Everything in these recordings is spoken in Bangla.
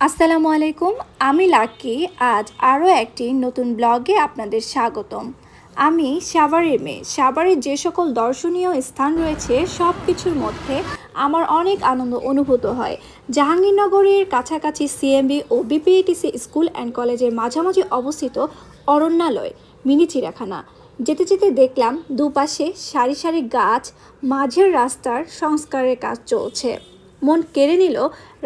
আসসালামু আলাইকুম, আমি লাকি। আজ আরও একটি নতুন ব্লগে আপনাদের স্বাগতম। আমি সাভারের মেয়ে। সাভারের যে সকল দর্শনীয় স্থান রয়েছে সব কিছুর মধ্যে আমার অনেক আনন্দ অনুভূত হয়। জাহাঙ্গীরনগরের কাছাকাছি সিএমবি ও বিপিএটিসি স্কুল অ্যান্ড কলেজের মাঝামাঝি অবস্থিত অরণ্যালয়, মিনি চিড়াখানা যেতে যেতে দেখলাম দুপাশে সারি সারি গাছ, মাঝের রাস্তার সংস্কারের কাজ চলছে। মন কেড়ে নিল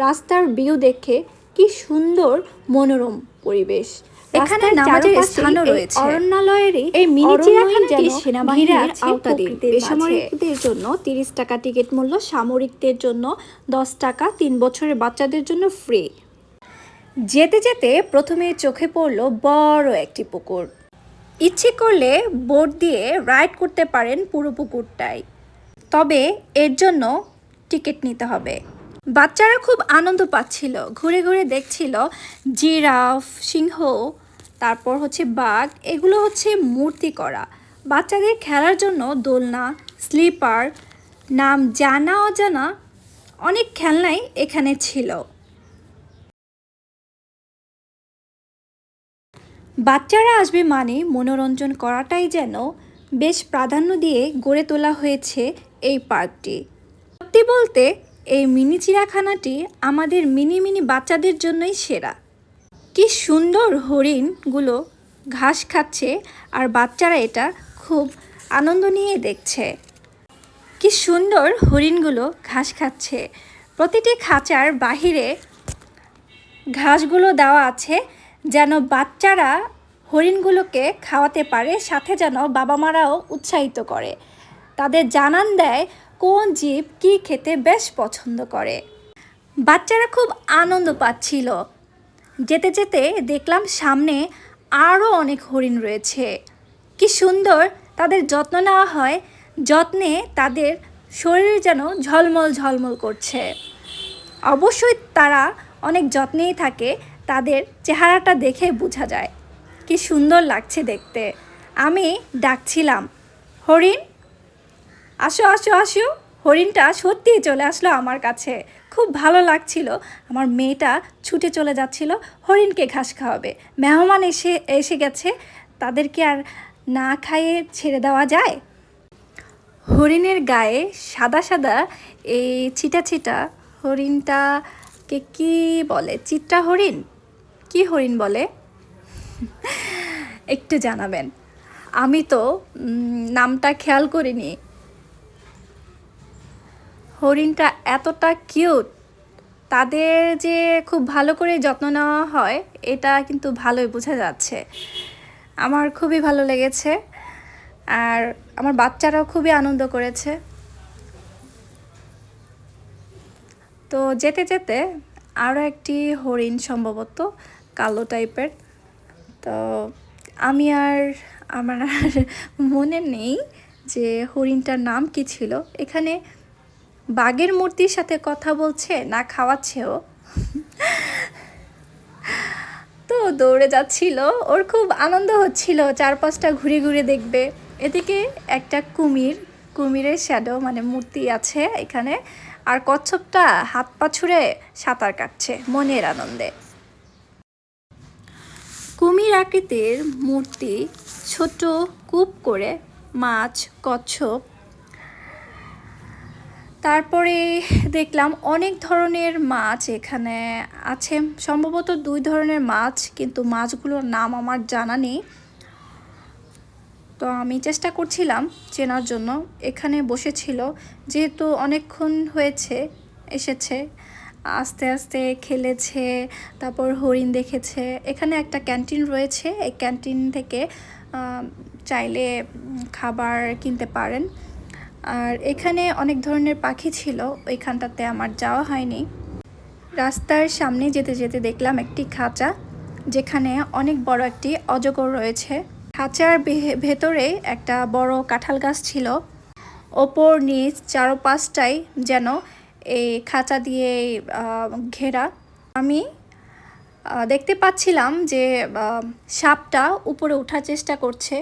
রাস্তার ভিউ দেখে কি সুন্দর মনোরম পরিবেশ। এখানে নামাজের স্থানও রয়েছে। অরণ্যালয়েরই এই মিনি চিড়িয়াখানাটি সেনাবাহিনীর আওতাধীন। বেসামরিকদের জন্য তিরিশ টাকা টিকিট মূল্য সামরিকদের জন্য দশ টাকা তিন বছরের বাচ্চাদের জন্য ফ্রি। যেতে যেতে প্রথমে চোখে পড়ল বড় একটি পুকুর। ইচ্ছে করলে বোট দিয়ে রাইড করতে পারেন পুরো পুকুরটাই। তবে এর জন্য টিকিট নিতে হবে। বাচ্চারা খুব আনন্দ পাচ্ছিল, ঘুরে ঘুরে দেখছিল। জিরাফ, সিংহ, তারপর হচ্ছে বাঘ, এগুলো হচ্ছে মূর্তি করা। বাচ্চাদের খেলার জন্য দোলনা, স্লিপার, নাম জানা অজানা অনেক খেলনাই এখানে ছিল। বাচ্চারা আসবে মানে মনোরঞ্জন করাটাই যেন বেশ প্রাধান্য দিয়ে গড়ে তোলা হয়েছে এই পার্কটি। সত্যি বলতে এই মিনি চিড়াখানাটি আমাদের মিনি মিনি বাচ্চাদের জন্যই সেরা। কি সুন্দর হরিণগুলো ঘাস খাচ্ছে আর বাচ্চারা এটা খুব আনন্দ নিয়ে দেখছে। কি সুন্দর হরিণগুলো ঘাস খাচ্ছে। প্রতিটি খাঁচার বাহিরে ঘাসগুলো দেওয়া আছে যেন বাচ্চারা হরিণগুলোকে খাওয়াতে পারে, সাথে যেন বাবা মারাও উৎসাহিত করে। তাদের জানান দেয় কোন জীব কী খেতে বেশ পছন্দ করে? বাচ্চারা খুব আনন্দ পাচ্ছিল। যেতে যেতে দেখলাম সামনে আরও অনেক হরিণ রয়েছে। কি সুন্দর তাদের যত্ন নেওয়া হয়, যত্নে তাদের শরীর যেন ঝলমল ঝলমল করছে। অবশ্যই তারা অনেক যত্নেই থাকে, তাদের চেহারাটা দেখে বোঝা যায়। কি সুন্দর লাগছে দেখতে। আমি ডাকছিলাম, হরিণ আসো আসো আসো। হরিণটা সত্যিই চলে আসলো আমার কাছে। খুব ভালো লাগছিল। আমার মেয়েটা ছুটে চলে যাচ্ছিল। হরিণকে ঘাস খাওয়াবে। মেহমান এসে এসে গেছে। তাদেরকে আর না খাইয়ে ছেড়ে দেওয়া যায়? হরিণের গায়ে সাদা সাদা এই ছিটা ছিটা হরিণটাকে কি বলে? চিত্রা হরিণ? কি হরিণ বলে? একটু জানাবেন। আমি তো নামটা খেয়াল করিনি। হরিণটা এতটা কিউট, তাদের যে খুব ভালো করে যত্ন নেওয়া হয়, এটা কিন্তু ভালোই বোঝা যাচ্ছে। আমার খুবই ভালো লেগেছে আর আমার বাচ্চারাও খুবই আনন্দ করেছে। তো যেতে যেতে আরও একটি হরিণ সম্ভবত কালো টাইপের। তো আমি আর আমার মনে নেই যে হরিণটার নাম কি ছিল। এখানে বাঘের মূর্তির সাথে কথা বলছে, না খাওয়াচ্ছেও। তো দৌড়ে যাচ্ছিল, ওর খুব আনন্দ হচ্ছিল, চারপাশটা ঘুরে ঘুরে দেখবে। এদিকে একটা কুমির, কুমিরের শ্যাডো মানে মূর্তি আছে এখানে, আর কচ্ছপটা হাত পা ছুঁড়ে সাঁতার কাটছে, মনের আনন্দে। কুমির আকৃতির মূর্তি ছোট কূপ করে মাছ, কচ্ছপ তারপরে দেখলাম অনেক ধরনের মাছ এখানে আছে। সম্ভবত দুই ধরনের মাছ, কিন্তু মাছগুলোর নাম আমার জানা নেই। তো আমি চেষ্টা করছিলাম চেনার জন্য। এখানে বসেছিল, যেহেতু অনেকক্ষণ হয়েছে, এসেছে, আস্তে আস্তে খেলেছে, তারপর হরিণ দেখেছে। এখানে একটা ক্যান্টিন রয়েছে, এই ক্যান্টিন থেকে চাইলে খাবার কিনতে পারেন। আর এখানে অনেক ধরনের পাখি ছিল, ওইখানটাতে আমার যাওয়া হয়নি। রাস্তার সামনে যেতে যেতে দেখলাম একটি খাঁচা, যেখানে অনেক বড় একটি অজগর রয়েছে। খাঁচার ভেতরে একটা বড় কাঁঠাল গাছ ছিল। ওপর, নিচ চারোপাশটাই যেন এই খাঁচা দিয়ে ঘেরা। আমি দেখতে পাচ্ছিলাম যে সাপটা উপরে ওঠার চেষ্টা করছে।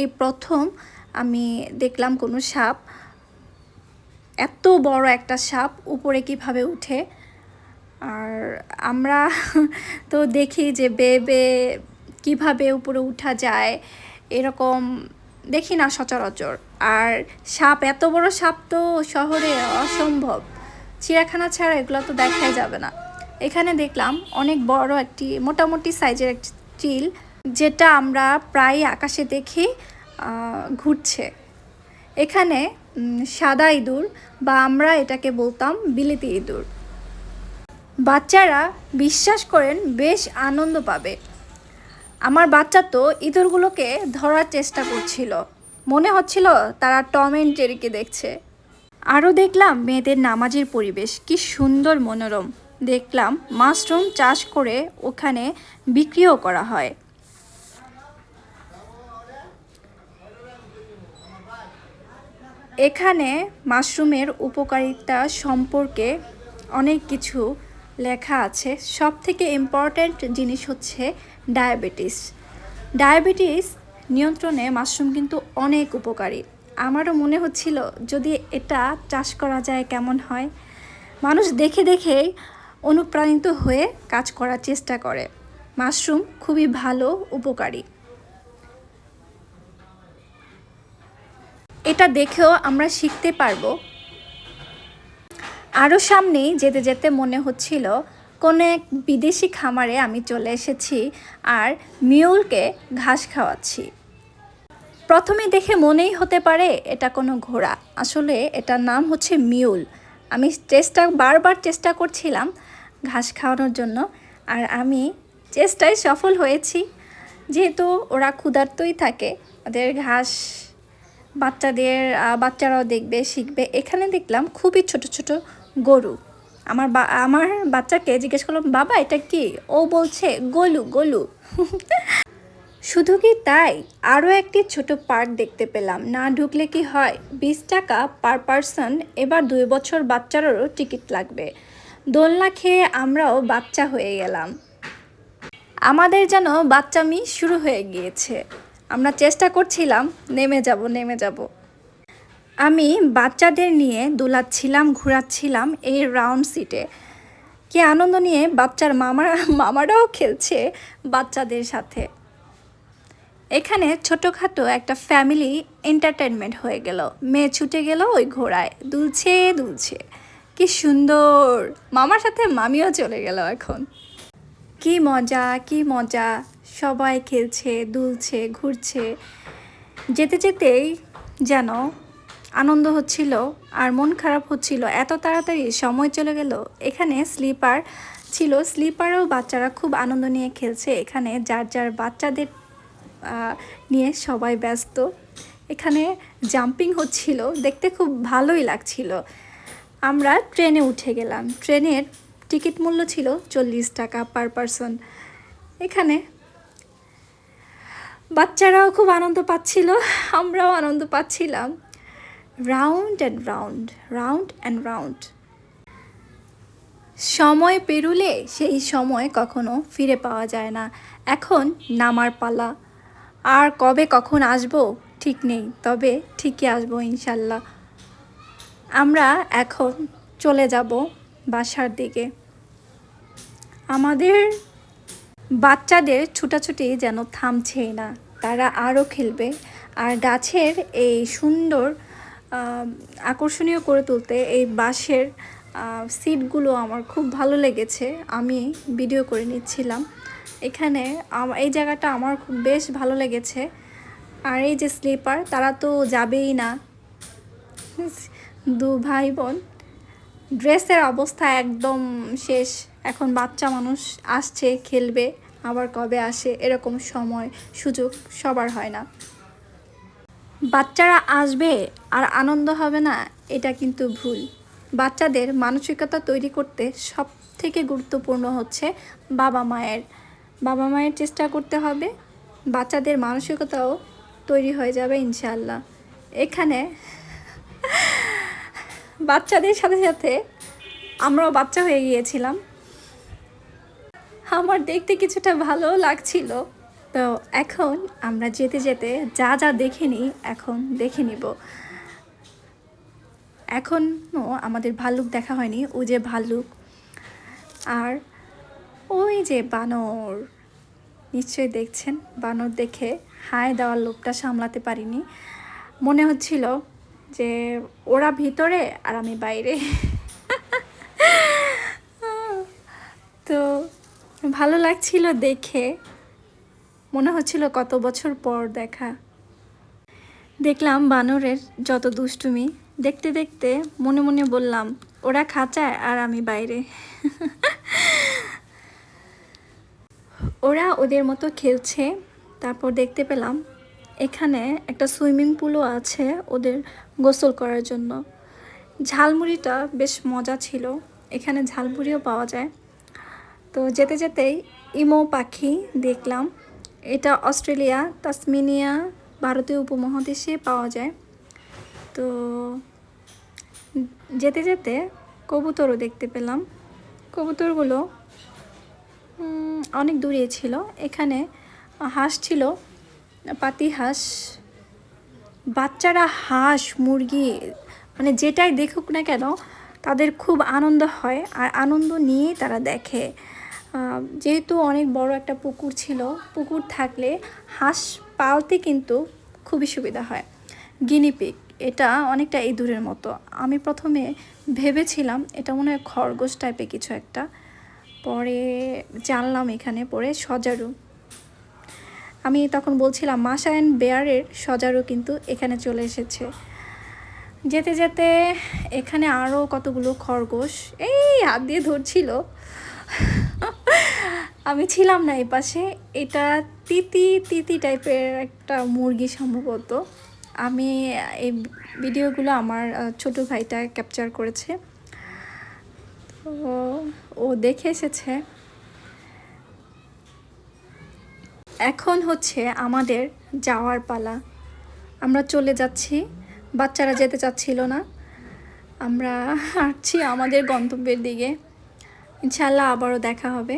এই প্রথম আমি দেখলাম কোনো সাপ। এত বড় একটা সাপ উপরে কীভাবে উঠে? আর আমরা তো দেখি যে বেবে কীভাবে উপরে উঠা যায়, এরকম দেখি না সচরাচর। আর সাপ, এত বড় সাপ তো শহরে অসম্ভব। চিড়িয়াখানা ছাড়া এগুলো তো দেখাই যাবে না। এখানে দেখলাম অনেক বড় একটি, মোটামুটি সাইজের একটি চিল যেটা আমরা প্রায় আকাশে দেখি ঘুরছে। এখানে সাদা ইঁদুর বা আমরা এটাকে বলতাম বিলিতি ইঁদুর। বাচ্চারা বিশ্বাস করেন বেশ আনন্দ পাবে। আমার বাচ্চা তো ইঁদুরগুলোকে ধরার চেষ্টা করছিল। মনে হচ্ছিল তারা টম অ্যান্ড জেরিকে দেখছে। আরও দেখলাম মেয়েদের নামাজের পরিবেশ, কি সুন্দর মনোরম। দেখলাম মাশরুম চাষ করে ওখানে বিক্রিও করা হয়। এখানে মাশরুমের উপকারিতা সম্পর্কে অনেক কিছু লেখা আছে। সব থেকে ইম্পর্ট্যান্ট জিনিস হচ্ছে ডায়াবেটিস ডায়াবেটিস নিয়ন্ত্রণে মাশরুম কিন্তু অনেক উপকারী। আমারও মনে হচ্ছিল যদি এটা চাষ করা যায় কেমন হয়? মানুষ দেখে দেখেই অনুপ্রাণিত হয়ে কাজ করার চেষ্টা করে। মাশরুম খুবই ভালো, উপকারী। এটা দেখেও আমরা শিখতে পারব। আরও সামনেই যেতে যেতে মনে হচ্ছিল, কোনো এক বিদেশি খামারে আমি চলে এসেছি আর মিউলকে ঘাস খাওয়াচ্ছি। প্রথমে দেখে মনেই হতে পারে এটা কোনো ঘোড়া। আসলে এটার নাম হচ্ছে মিউল। আমি চেষ্টা, বারবার চেষ্টা করছিলাম ঘাস খাওয়ানোর জন্য আর আমি চেষ্টায় সফল হয়েছি। যেহেতু ওরা ক্ষুধার্তই থাকে, ওদের ঘাস বাচ্চাদের বাচ্চারাও দেখবে, শিখবে। এখানে দেখলাম খুবই ছোট ছোট গরু। আমার বা, আমার বাচ্চাকে জিজ্ঞেস করলাম, বাবা, এটা কি? ও বলছে, গলু গলু। শুধু কি তাই? আরও একটি ছোট পার্ক দেখতে পেলাম। না ঢুকলে কি হয়? বিশ টাকা পার পারসন। এবার দুই বছর বাচ্চারও টিকিট লাগবে। দোলনা খেয়ে আমরাও বাচ্চা হয়ে গেলাম। আমাদের যেন বাচ্চামি শুরু হয়ে গিয়েছে। আমরা চেষ্টা করছিলাম, নেমে যাব নেমে যাব। আমি বাচ্চাদের নিয়ে দোলাচ্ছিলাম, ঘোরাচ্ছিলাম এই রাউন্ড সিটে কি আনন্দ নিয়ে বাচ্চার মামা মামারাও খেলছে বাচ্চাদের সাথে। এখানে ছোটোখাটো একটা ফ্যামিলি এন্টারটেনমেন্ট হয়ে গেল। মেয়ে ছুটে গেল ওই ঘোড়ায়, দুলছে দুলছে। কি সুন্দর! মামার সাথে মামিও চলে গেল এখন। কি মজা কি মজা। সবাই খেলছে, দুলছে, ঘুরছে। যেতে যেতেই যেন আনন্দ হচ্ছিল আর মন খারাপ হচ্ছিল। এত তাড়াতাড়ি সময় চলে গেল। এখানে স্লিপার ছিল। স্লিপারেও বাচ্চারা খুব আনন্দ নিয়ে খেলছে। এখানে যার যার বাচ্চাদের নিয়ে সবাই ব্যস্ত। এখানে জাম্পিং হচ্ছিল। দেখতে খুব ভালোই লাগছিল। আমরা ট্রেনে উঠে গেলাম। ট্রেনের টিকিট মূল্য ছিল চল্লিশ টাকা পার পারসন। এখানে বাচ্চারাও খুব আনন্দ পাচ্ছিল, আমরাও আনন্দ পাচ্ছিলাম। Round and round round and round সময় পেরুলে সেই সময় কখনো ফিরে পাওয়া যায় না। এখন নামার পালা। আর কবে কখন আসব ঠিক নেই, তবে ঠিকই আসব ইনশাল্লাহ। আমরা এখন চলে যাব বাসার দিকে। আমাদের বাচ্চাদের ছুটাছুটি যেন থামছেই না। তারা আরও খেলবে। আর গাছের এই সুন্দর আকর্ষণীয় করে তুলতে এই বাঁশের সিটগুলো আমার খুব ভালো লেগেছে। আমি ভিডিও করে নিচ্ছিলাম। এখানে এই জায়গাটা আমার খুব বেশ ভালো লেগেছে। আর এই যে স্লিপার তারা তো যাবেই না। দু ভাই বোন। ড্রেসের অবস্থা একদম শেষ। এখন বাচ্চা মানুষ আসছে, খেলবে, আবার কবে আসে এরকম সময়, সুযোগ সবার হয় না। বাচ্চারা আসবে আর আনন্দ হবে না, এটা কিন্তু ভুল। বাচ্চাদের মানসিকতা তৈরি করতে সব থেকে গুরুত্বপূর্ণ হচ্ছে বাবা মায়ের। বাবা মায়ের চেষ্টা করতে হবে, বাচ্চাদের মানসিকতাও তৈরি হয়ে যাবে ইনশাল্লাহ এখানে বাচ্চাদের সাথে সাথে আমরাও বাচ্চা হয়ে গিয়েছিলাম। আমার দেখতে কিছুটা ভালো লাগছিল। তো এখন আমরা যেতে যেতে যা যা দেখে নিই এখন দেখে নিব। এখনও আমাদের ভাল্লুক দেখা হয়নি, ও যে ভাল্লুক। আর ওই যে বানর, নিশ্চয়ই দেখছেন? বানর দেখে হায় দেওয়ার লোভটা সামলাতে পারিনি। মনে হচ্ছিল যে ওরা ভিতরে আর আমি বাইরে। তো ভালো লাগছিল দেখে। মনে হচ্ছিল কত বছর পর দেখা। দেখলাম বানরের যত দুষ্টুমি। দেখতে দেখতে মনে মনে বললাম, ওরা খাঁচায় আর আমি বাইরে। ওরা ওদের মতো খেলছে। তারপর দেখতে পেলাম, এখানে একটা সুইমিং পুলও আছে ওদের গোসল করার জন্য। ঝালমুড়িটা বেশ মজা ছিল। এখানে ঝালমুড়িও পাওয়া যায়। তো যেতে যেতেই ইমো পাখি দেখলাম। এটা অস্ট্রেলিয়া, তাসমিনিয়া, ভারতীয় উপমহাদেশে পাওয়া যায়। তো যেতে যেতে কবুতরও দেখতে পেলাম। কবুতরগুলো অনেক দূরে ছিল। এখানে হাঁস ছিল, পাতি হাঁস বাচ্চারা হাঁস, মুরগি মানে যেটাই দেখুক না কেন, তাদের খুব আনন্দ হয় আর আনন্দ নিয়েই তারা দেখে। যেহেতু অনেক বড় একটা পুকুর ছিল, পুকুর থাকলে হাঁস পালতে কিন্তু খুবই সুবিধা হয়। গিনিপিক এটা অনেকটা ইঁদুরের মতো। আমি প্রথমে ভেবেছিলাম এটা মনে হয় খরগোশ টাইপের কিছু একটা, পরে জানলাম এখানে পরে সজারু। আমি তখন বলছিলাম মাসা অ্যান্ড বেয়ারের সজারু কিন্তু এখানে চলে এসেছে। যেতে যেতে এখানে আরও কতগুলো খরগোশ এই হাত দিয়ে ধরছিল। আমি ছিলাম না এই পাশে এটা তিতি তিতি টাইপের একটা মুরগি সম্ভবত। আমি এই ভিডিওগুলো আমার ছোট ভাইটা ক্যাপচার করেছে। ও দেখে এসেছে। এখন হচ্ছে আমাদের যাওয়ার পালা। আমরা চলে যাচ্ছি, বাচ্চারা যেতে চাচ্ছিল না। আমরা হাঁটছি আমাদের গন্তব্যের দিকে। ইনশাল্লাহ আবারও দেখা হবে।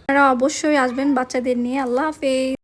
আপনারা অবশ্যই আসবেন বাচ্চাদের নিয়ে। আল্লাহ হাফেজ।